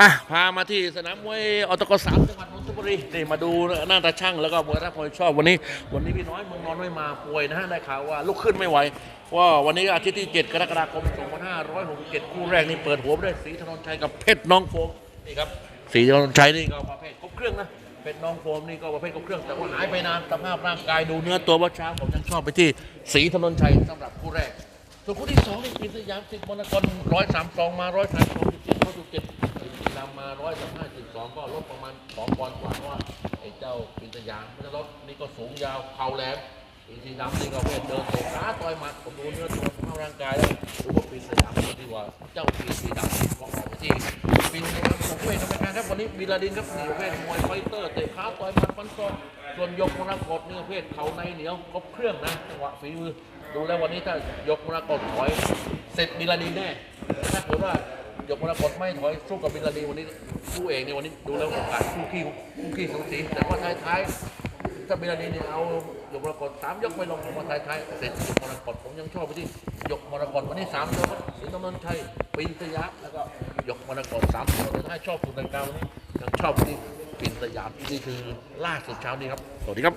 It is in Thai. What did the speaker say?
อะพามาที่สนามมวยอตกสามจังหวัดนนทบุรีนี่มาดูหน้าตาช่างแล้วก็มวยท่าพลชอบวันนี้ วันนี้พี่น้อยมืงนอนไม่มาป่วยนะฮะได้ข่าวว่าลุกขึ้นไม่ไหวว่าวันนี้อาทิตย์ที่ 7 กรกฎาคม 2567 คู่แรกนี่เปิดหัวด้วยสีธนนชัยกับเพชรน้องโฟมนี่ครับสีธนนชัยนี่ก็ประเภทครบเครื่องนะเพชรน้องโฟมนี่ก็ประเภทครบเครื่องแต่ว่าหายไปนานสภาพร่างกายดูเนื้อตัวว่าช้าผมยังชอบไปที่สีธนนชัยสำหรับคู่แรกส่วนคู่ที่สองนี่ปีสยามสิทธิ์มนกร132มา132 นำมาร้อยสามห้าจุดสองก็ลดประมาณสองปอนด์กว่าเพราะว่าไอ้เจ้าปีนสยามม่ได้ลดนี่ก็สูงยาวเข่าแหลมปีนสีดำนี่ก็เพศเดินเตะขาต่อยหมัดผมดูเนื้อตัวสภาร่างกายแล้วดูว่าปีนสยามดีกว่าเจ้าปีนสีดำก็ออกไปที่ปีนสยามของเพศกรรมการครับวันนี้บิลาดินครับหนี่ประเภทมวยไฟเตอร์เตะขาต่อยหมัดฟันศอกส่วนยกมรกตนี่ประเภทเขาในเหนียวครบเครื่องนะจังหวะฝีมือดูแล้ววันนี้ถ้ายกมรกตถอย เสร็จบิลาดีแน่ถ้าเกิดว่า ยกมรกตไม่ถอยสู้กับบินลาดีวันนี้คู่เองในวันนี้ดูแล้วโอกาสคู่ขี้คู่ขี้สูสีแต่ว่าท้ายๆถ้าบินลาดีเนี่ยเอายกมรกตสามยกไม่ลงผมว่าท้ายๆเสร็จยกมรกตผมยังชอบไปที่ยกมรกตวันนี้สามยกสิงห์ตำนนชัยปินสยามแล้วก็ยกมรกตสามตัวแต่ถ้าชอบสุดในกางวันนี้ยังชอบที่ปินสยามนี่คือล่าสุดเช้านี้ครับสวัสดีครับ